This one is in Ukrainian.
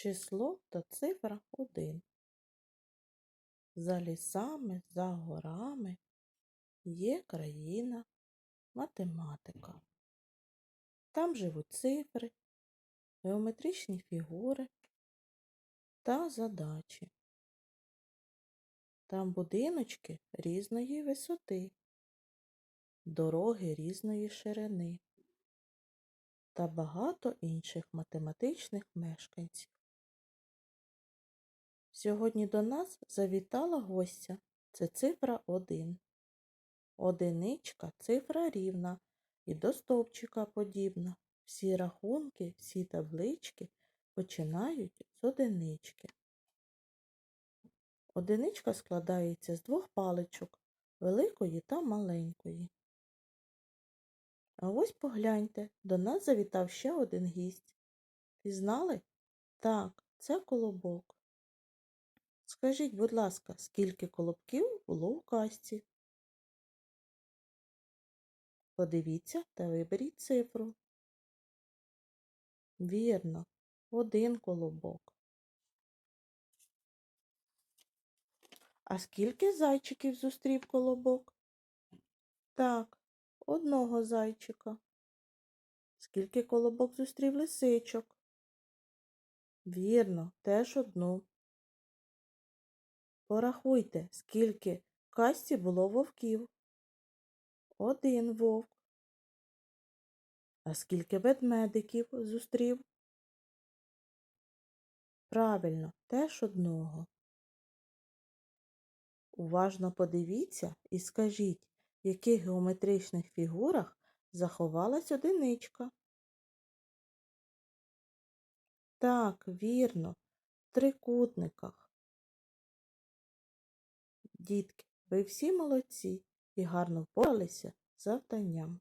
Число та цифра один. За лісами, за горами є країна математика. Там живуть цифри, геометричні фігури та задачі. Там будиночки різної висоти, дороги різної ширини та багато інших математичних мешканців. Сьогодні до нас завітала гостя. Це цифра 1. Одиничка цифра рівна і до стовпчика подібна. Всі рахунки, всі таблички починають з одинички. Одиничка складається з двох паличок великої та маленької. А ось погляньте, до нас завітав ще один гість. Пізнали? Так, це колобок. Скажіть, будь ласка, скільки колобків було у казці? Подивіться та виберіть цифру. Вірно, один колобок. А скільки зайчиків зустрів колобок? Так, одного зайчика. Скільки колобок зустрів лисичок? Вірно, теж одну. Порахуйте, скільки в казці було вовків. Один вовк. А скільки ведмедиків зустрів? Правильно, теж одного. Уважно подивіться і скажіть, в яких геометричних фігурах заховалась одиничка. Так, вірно, в трикутниках. Дітки, ви всі молодці і гарно впоралися з завданням.